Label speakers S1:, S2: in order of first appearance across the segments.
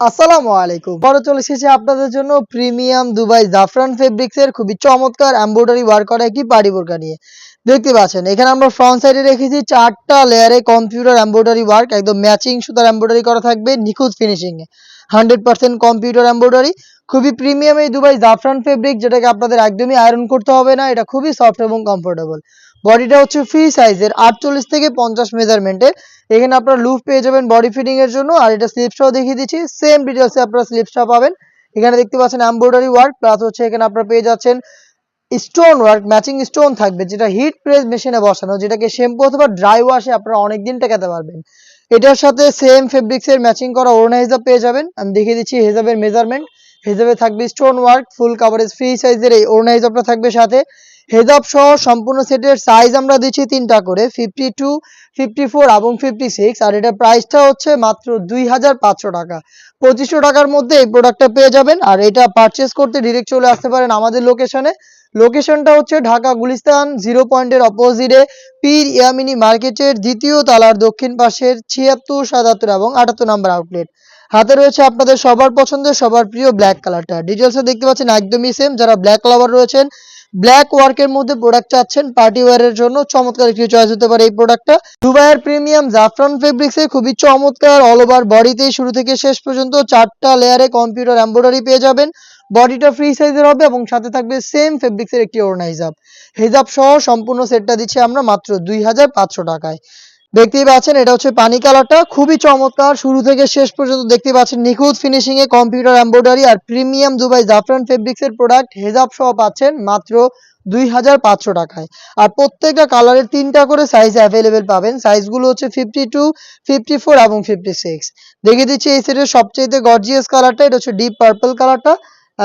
S1: আসসালামু আলাইকুম। বড় চলে এসেছে আপনাদের জন্য প্রিমিয়াম দুবাই জাফরান ফেব্রিক্স এর খুবই চমৎকার এমব্রয়ডারি ওয়ার্ক করা একটি পার্টি বোরকা নিয়ে। দেখতে পাচ্ছেন, এখানে আমরা ফ্রন্ট সাইডে রেখেছি চারটা লেয়ারে কম্পিউটার এমব্রয়ডারি ওয়ার্ক একদম ম্যাচিং সুতার এমব্রয়ডারি করা থাকবে নিখুঁত ফিনিশিং এ। হান্ড্রেড পার্সেন্ট কম্পিউটার এমব্রয়ডারি খুবই প্রিমিয়াম এই দুবাই জাফরান ফেব্রিক যেটাকে আপনাদের একদমই আয়রন করতে হবে না, এটা খুবই সফট এবং কমফোর্টেবল বডিটা হচ্ছে ফ্রি সাইজের আটচল্লিশ থেকে পঞ্চাশ মেজারমেন্টের এখানে আপনারা লুপ পেয়ে যাবেন বডি ফিটিং এর জন্য। আর এটা স্লিপসটাও দেখিয়ে দিচ্ছি। সেম ডিটেলসে আপনারা স্লিপসটা পাবেন। এখানে দেখতে পাচ্ছেন এমব্রয়ডারি ওয়ার্ক প্লাস হচ্ছে এখানে আপনারা পেয়ে যাচ্ছেন স্টোন ওয়ার্ক ম্যাচিং স্টোন থাকবে, যেটা হিট প্রেস মেশিনে বসানো, যেটাকে শ্যাম্পু অথবা ড্রাই ওয়াশে আপনারা অনেক দিন টেকাতে পারবেন। এটার সাথে সেম ফেব্রিক্স এর ম্যাচিং করা ওড়না হিসাব পেয়ে যাবেন। আমি দেখিয়ে দিচ্ছি হেজাবের মেজারমেন্ট হেজাবে থাকবে stone work full coverage free সাইজের এই ওড়না হিসাবটা থাকবে সাথে। হেজাব সহ সম্পূর্ণ সেটের সাইজ আমরা দিচ্ছি তিনটা করে ফিফটি টু ফিফটি ফোর এবং ফিফটি সিক্স আর এটার প্রাইসটা হচ্ছে মাত্র দুই হাজার পাঁচশো টাকা। পঁচিশশো টাকার মধ্যে এই প্রোডাক্টটা পেয়ে যাবেন আর এটা পারচেস করতে ডিরেক্ট চলে আসতে পারেন আমাদের লোকেশনে লোকেশনটা হচ্ছে ঢাকা গুলিস্তান জিরো পয়েন্টের অপোজিটে পীর ইয়ামিনী মার্কেটের দ্বিতীয় তালার দক্ষিণ পাশের ছিয়াত্তর, সাতাত্তর এবং আটাত্তর নাম্বার আউটলেট হাতে রয়েছে আপনাদের সবার পছন্দের, সবার প্রিয় ব্ল্যাক কালারটা ডিটেলসে দেখতে পাচ্ছেন একদমই সেম যারা ব্ল্যাক লাভার রয়েছেন ব্ল্যাক ওয়ার্কের মধ্যে প্রোডাক্ট চাচ্ছেন পার্টি ওয়ারের জন্য। চমৎকার একটি চয়েস হতে পারে এই প্রোডাক্টটা দুবাইয়ের প্রিমিয়াম জাফরান ফেব্রিক্সে খুবই চমৎকার অল ওভার বডিতে শুরু থেকে শেষ পর্যন্ত চারটা লেয়ারে কম্পিউটার এম্ব্রয়ডারি পেয়ে যাবেন। বডিটা ফ্রি সাইজের হবে এবং সাথে থাকবে সেম ফেব্রিক্সের একটি ওড়না হিজাব হিজাব সহ সম্পূর্ণ সেটটা দিচ্ছি আমরা মাত্র দুই হাজার পাঁচশো টাকায়। দেখতেই পাচ্ছেন, এটা হচ্ছে পানি কালারটা। খুবই চমৎকার, শুরু থেকে শেষ পর্যন্ত দেখতে পাচ্ছেন, নিখুঁত ফিনিশিং এ কম্পিউটার এমব্রয়ডারি আর প্রিমিয়াম দুবাই জাফরান ফেব্রিক্স এর প্রোডাক্ট হেজাব সহ পাচ্ছেন মাত্র দুই হাজার পাঁচশো টাকায়। আর প্রত্যেকটা কালারের তিনটা করে সাইজ অ্যাভেলেবেল পাবেন সাইজগুলো হচ্ছে ফিফটি টু ফিফটি ফোর এবং ফিফটি সিক্স দেখিয়ে দিচ্ছি এই সেটের সবচেয়ে গর্জিয়াস কালারটা এটা হচ্ছে ডিপ পার্পল কালারটা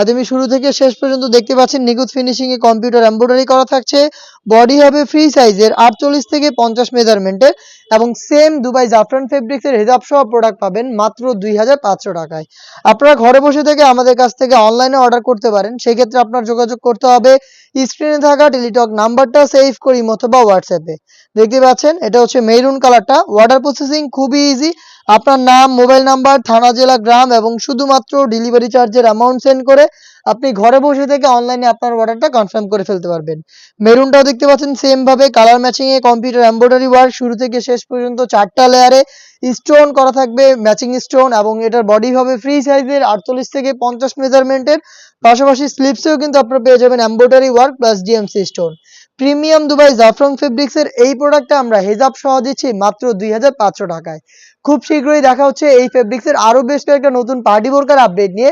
S1: তুমি শুরু থেকে শেষ পর্যন্ত দেখতে পাচ্ছেন, নিখুঁত ফিনিশিং এ কম্পিউটার এমব্রয়ডারি করা থাকছে। বডি হবে ফ্রি সাইজের আটচল্লিশ থেকে পঞ্চাশ মেজারমেন্টের এবং সেম দুবাই জাফরান ফেব্রিক্স এর হেজাব সহ প্রোডাক্ট পাবেন মাত্র দুই হাজার পাঁচশো টাকায়। আপনারা ঘরে বসে থেকে আমাদের কাছ থেকে অনলাইনে অর্ডার করতে পারেন। সেক্ষেত্রে আপনার যোগাযোগ করতে হবে স্ক্রিনে থাকা টেলিটক নাম্বারটা সেভ করি অথবা হোয়াটসঅ্যাপে দেখতে পাচ্ছেন, এটা হচ্ছে মেরুন কালারটা ওয়াটার প্রসেসিং খুবই ইজি আপনার নাম মোবাইল নাম্বার থানা, জেলা, গ্রাম এবং শুধুমাত্র ডেলিভারি চার্জের অ্যামাউন্ট সেন্ড করে আপনি ঘরে বসে থেকে অনলাইনে আপনার অর্ডারটা কনফার্ম করে ফেলতে পারবেন। মেরুনটাও দেখতে পাচ্ছেন সেম ভাবে কালার ম্যাচিং এ কম্পিউটার এমব্রয়ডারি ওয়ার্ক শুরু থেকে শেষ পর্যন্ত চারটা লেয়ারে স্টোন করা থাকবে ম্যাচিং স্টোন এবং এটার বডি হবে ফ্রি সাইজের আটচল্লিশ থেকে পঞ্চাশ মেজারমেন্টের পাশাপাশি স্লিপসেও কিন্তু আপনারা পেয়ে যাবেন embroidery work plus DMC stone premium Dubai Jaflong fabrics এর এই প্রোডাক্টটা আমরা হেজাব সহ দিচ্ছি মাত্র দুই হাজার পাঁচশো টাকায়। খুব শীঘ্রই দেখা হচ্ছে এই ফেব্রিক্স এর আরও বেশ কয়েকটা নতুন পার্টি বোরকার আপডেট নিয়ে।